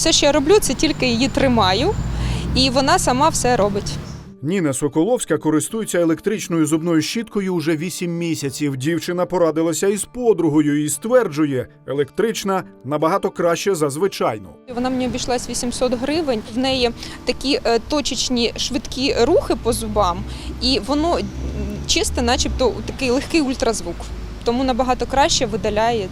Все, що я роблю, це тільки її тримаю, і вона сама все робить. Ніна Соколовська користується електричною зубною щіткою уже 8 місяців. Дівчина порадилася із подругою і стверджує, електрична набагато краще за звичайну. Вона мені обійшлась 800 гривень. В неї такі е, точечні швидкі рухи по зубам, і воно чисте, начебто такий легкий ультразвук. Тому набагато краще видаляє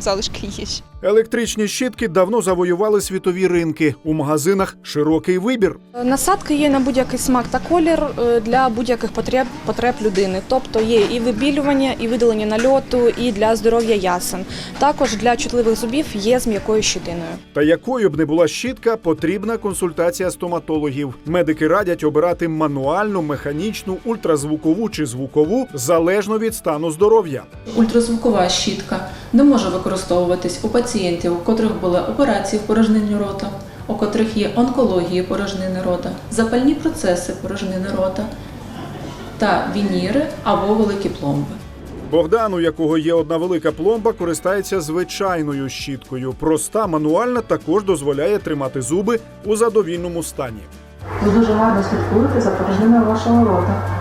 залишки їжі. Електричні щітки давно завоювали світові ринки. У магазинах широкий вибір. Насадки є на будь-який смак та колір е, для будь-яких потреб, потреб людини. Тобто є і вибілювання, і видалення нальоту, і для здоров'я ясен. Також для чутливих зубів є з м'якою щитиною. Та якою б не була щітка, потрібна консультація стоматологів. Медики радять обирати мануальну, механічну, ультразвукову чи звукову залежно від стану здоров'я. Ультразвукова щітка не може використовуватись у пацієнтів, у котрих були операції в порожнині рота, у котрих є онкології порожнини рота, запальні процеси порожнини рота та вініри або великі пломби. Богдан, у якого є одна велика пломба, користається звичайною щіткою. Проста мануальна також дозволяє тримати зуби у задовільному стані. Ви дуже гарно слідкуєте за порожниною вашого рота.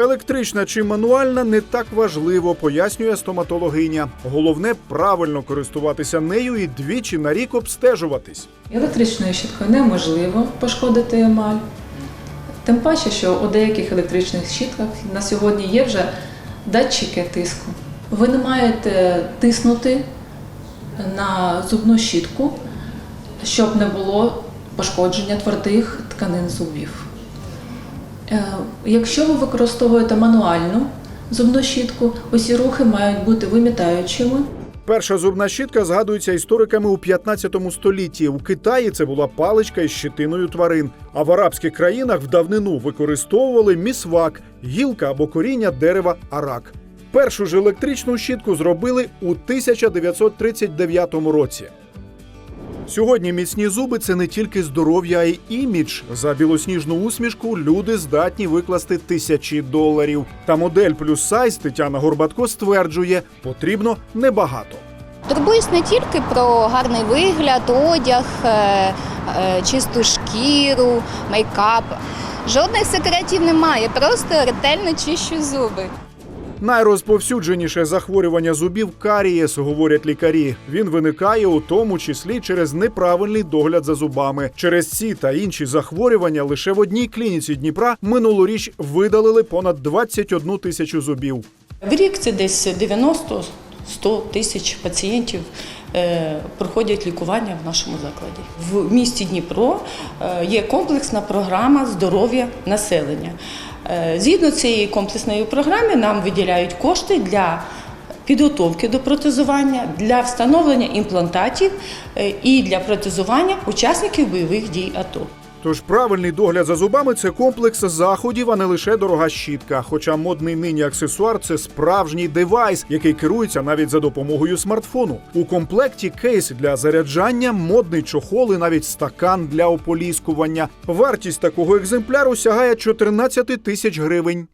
Електрична чи мануальна не так важливо, пояснює стоматологиня. Головне правильно користуватися нею і двічі на рік обстежуватись. Електричною щіткою неможливо пошкодити емаль. Тим паче, що у деяких електричних щітках на сьогодні є вже датчики тиску. Ви не маєте тиснути на зубну щітку, щоб не було пошкодження твердих тканин зубів. Е, Якщо ви використовуєте мануальну зубну щітку, усі рухи мають бути вимітаючими. Перша зубна щітка згадується істориками у 15 столітті. У Китаї це була паличка із щитиною тварин. А в арабських країнах в давнину використовували місвак, гілка або коріння дерева арак. Першу ж електричну щітку зробили у 1939 році. Сьогодні міцні зуби це не тільки здоров'я, а й імідж. За білосніжну усмішку люди здатні викласти тисячі доларів. Та модель плюс сайз Тетяна Горбатко стверджує, потрібно небагато. Турбуюсь не тільки про гарний вигляд, одяг, е, е, чисту шкіру, мейкап. Жодних секретів немає, просто ретельно чищу зуби. Найрозповсюдженіше захворювання зубів карієс, говорять лікарі. Він виникає у тому числі через неправильний догляд за зубами. Через ці та інші захворювання лише в одній клініці Дніпра минулоріч видалили понад 21 тисячу зубів. В рік це десь 90-100 тисяч пацієнтів е, проходять лікування в нашому закладі. В місті Дніпро е, є комплексна програма здоров'я населення. Е, Згідно цієї комплексної програми нам виділяють кошти для підготовки до протезування, для встановлення імплантатів е, і для протезування учасників бойових дій АТО. Тож правильний догляд за зубами це комплекс заходів, а не лише дорога щітка. Хоча модний нині аксесуар це справжній девайс, який керується навіть за допомогою смартфону. У комплекті кейс для заряджання, модний чохол і навіть стакан для ополіскування. Вартість такого екземпляру сягає 14 тисяч гривень.